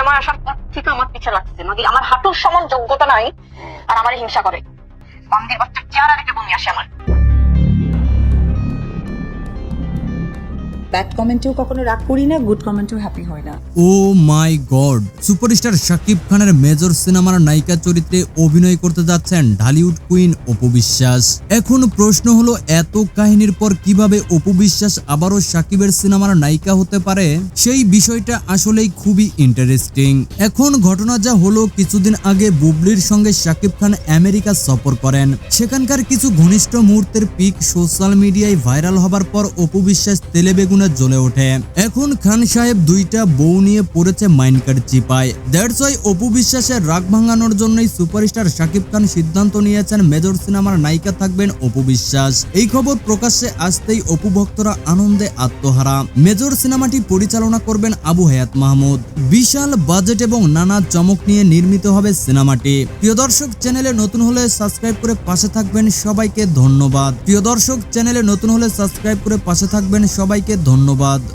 Cinema আসার পর থেকে আমার পিছে লাগছে। মাগি আমার হাঁটুর সমান যোগ্যতা নাই আর আমার হিংসা করে। বান্দির বাচ্চা চেহারা দেখে ব্যাড কমেন্টেও কখনো রাগ করি না, গুড কমেন্টেও হ্যাপি হয় না। Oh my god, superstar Shakib খানের মেজর সিনেমার নায়িকা চরিত্রে অভিনয় করতে যাচ্ছেন ঢালিউড কুইন অপু বিশ্বাস। এখন প্রশ্ন হলো, এত কাহিনীর পর কীভাবে অপু বিশ্বাস আবারও শাকিবের সিনেমার নায়িকা হতে পারে? সেই বিষয়টা আসলেই খুবই ইন্টারেস্টিং এখন ঘটনা যা হলো, কিছুদিন আগে বুবলির সঙ্গে শাকিব খান আমেরিকা সফর করেন। সেখানকার কিছু ঘনিষ্ঠ মুহূর্তের পিক সোশ্যাল মিডিয়ায় ভাইরাল হবার পর অপু বিশ্বাস তেলে বেগুনে জ্বলে ওঠে। এখন খান সাহেব দুইটা বউ নিয়ে পড়েছে মাইনকার চিপায়। দ্যাটস ওয়াই অপু বিশ্বাসের রাগ ভাঙানোর জন্যই সুপারস্টার শাকিব খান সিদ্ধান্ত নিয়েছেন মেজর সিনেমার নায়িকা থাকবেন অপু বিশ্বাস। এই খবর প্রকাশ্যে আসতেই অপু ভক্তরা আনন্দে আত্মহারা। মেজর সিনেমাটি পরিচালনা করবেন আবু হায়াত মাহমুদ। বিশাল বাজেট এবং নানা চমক নিয়ে নির্মিত হবে সিনেমাটি। প্রিয় দর্শক, চ্যানেলে নতুন হলে সাবস্ক্রাইব করে পাশে থাকবেন সবাইকে ধন্যবাদ। প্রিয় দর্শক, চ্যানেলে নতুন হলে সাবস্ক্রাইব করে পাশে থাকবেন সবাইকে ধন্যবাদ।